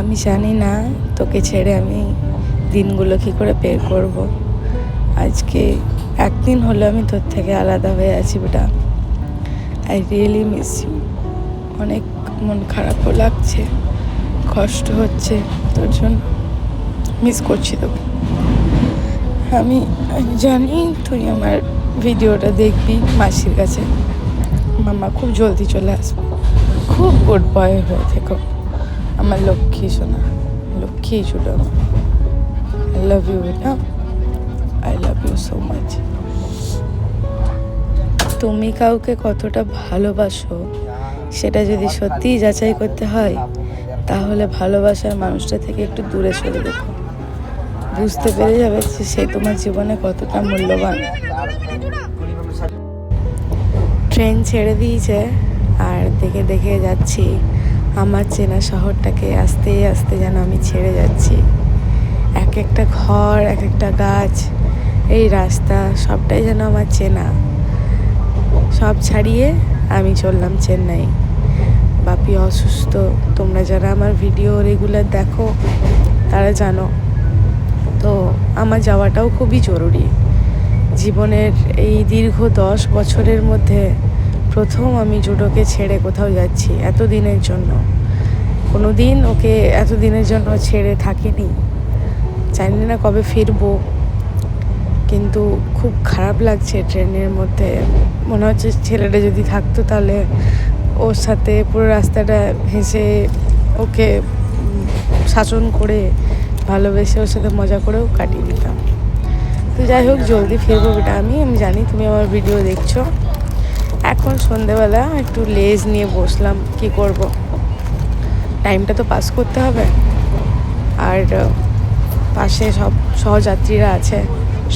আমি জানি না তোকে ছেড়ে আমি দিনগুলো কী করে বের করব। আজকে একদিন হলো আমি তোর থেকে আলাদা হয়ে আছি বেটা। আই রিয়েলি মিস ইউ অনেক মন খারাপও লাগছে, কষ্ট হচ্ছে তোর জন্য। মিস করছি তোকে। আমি জানি তুই আমার ভিডিওটা দেখবি মাসির কাছে। মামা খুব জলদি চলে আসবে। খুব গুড বয় হয়ে থেকো। আমার লক্ষ্মী সোনা, লক্ষ্মী ছোট লাভ ইউ বেটা I love you so much তুমি কাউকে কতটা ভালোবাসো, সেটা যদি সত্যিই যাচাই করতে হয়, তাহলে ভালোবাসার মানুষটা থেকে একটু দূরে সরে দেখো। বুঝতে পেরে যাবে যে সে তোমার জীবনে কতটা মূল্যবান। ট্রেন ছেড়ে দিয়েছে, আর দেখে দেখে যাচ্ছি, আমার চেনা শহরটাকে আস্তে আস্তে যেন আমি ছেড়ে যাচ্ছি। এক একটা ঘর, এক একটা গাছ, এই রাস্তা, সবটাই যেন আমার চেনা। সব ছাড়িয়ে আমি চললাম চেন্নাই। বাপি অসুস্থ, তোমরা যারা আমার ভিডিও রেগুলার দেখো, তারা জানো। তো আমার যাওয়াটাও খুবই জরুরি। জীবনের এই দীর্ঘ দশ বছরের মধ্যে প্রথম আমি জুডোকে ছেড়ে কোথাও যাচ্ছি এত দিনের জন্য। কোনো দিন ওকে এত দিনের জন্য ছেড়ে থাকিনি। জানি না কবে ফিরবো, কিন্তু খুব খারাপ লাগছে ট্রেনের মধ্যে। মনে হচ্ছে ছেলেটা যদি থাকতো তাহলে ওর সাথে পুরো রাস্তাটা হেসে ওকে শাসন করে ভালোবেসে ওর সাথে মজা করেও কাটিয়ে দিতাম। তো যাই হোক, জলদি ফিরবো বেটা আমি আমি জানি তুমি আমার ভিডিও দেখছ। এখন সন্ধেবেলা একটু লেজ নিয়ে বসলাম, কি করব? টাইমটা তো পাস করতে হবে। আর পাশে সব সহযাত্রীরা আছে।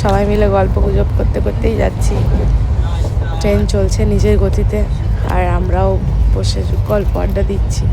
সবাই মিলে গল্প গুজব করতে করতেই যাচ্ছি। ট্রেন চলছে নিজের গতিতে, আর আমরাও বসে গল্প আড্ডা দিচ্ছি।